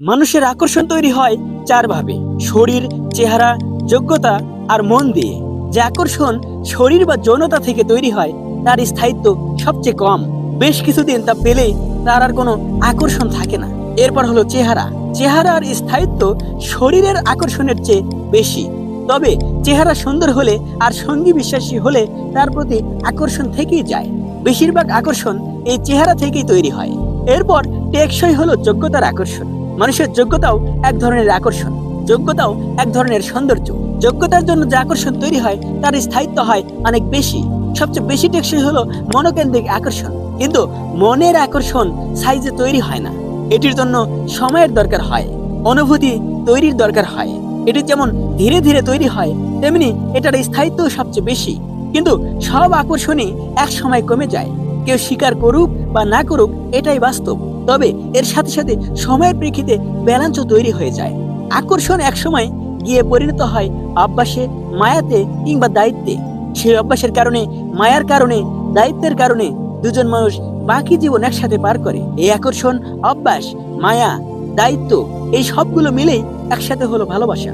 মানুষের আকর্ষণ তৈরি হয় চারভাবে শরীর, চেহারা, যোগ্যতা আর মন দিয়ে। যে আকর্ষণ শরীর বা যৌনতা থেকে তৈরি হয়, তার স্থায়িত্ব সবচেয়ে কম। বেশ কিছুদিন তা পেলেই তার আর কোনো আকর্ষণ থাকে না। এরপর হলো চেহারা। চেহারার স্থায়িত্ব শরীরের আকর্ষণের চেয়ে বেশি। তবে চেহারা সুন্দর হলে আর সঙ্গী বিশ্বাসী হলে তার প্রতি আকর্ষণ থেকেই যায়। বেশিরভাগ আকর্ষণ এই চেহারা থেকেই তৈরি হয়। এরপর টেকসই হলো যোগ্যতার আকর্ষণ। মানুষের যোগ্যতাও এক ধরনের আকর্ষণ, যোগ্যতাও এক ধরনের সৌন্দর্য। যোগ্যতার জন্য যে আকর্ষণ তৈরি হয়, তার স্থায়িত্ব হয় অনেক বেশি। সবচেয়ে বেশি টেকসই হলো মনোকেন্দ্রিক আকর্ষণ। কিন্তু মনের আকর্ষণ সাইজে তৈরি হয় না। এটির জন্য সময়ের দরকার হয়, অনুভূতি তৈরির দরকার হয়। এটি যেমন ধীরে ধীরে তৈরি হয়, তেমনি এটার স্থায়িত্ব সবচেয়ে বেশি। কিন্তু সব আকর্ষণই এক সময় কমে যায়। কেউ স্বীকার করুক বা না করুক, এটাই বাস্তব। তবে এর সাথে সাথে সময়ের প্রেক্ষিতে ব্যালান্সও তৈরি হয়ে যায়। আকর্ষণ একসময় গিয়ে পরিণত হয় অভ্যাসে মায়াতে কিংবা দায়িত্বে। সেই অভ্যাসের কারণে, মায়ার কারণে, দায়িত্বের কারণে দুজন মানুষ বাকি জীবন একসাথে পার করে। এই আকর্ষণ, অভ্যাস, মায়া, দায়িত্ব, এই সবগুলো মিলেই একসাথে হলো ভালোবাসা।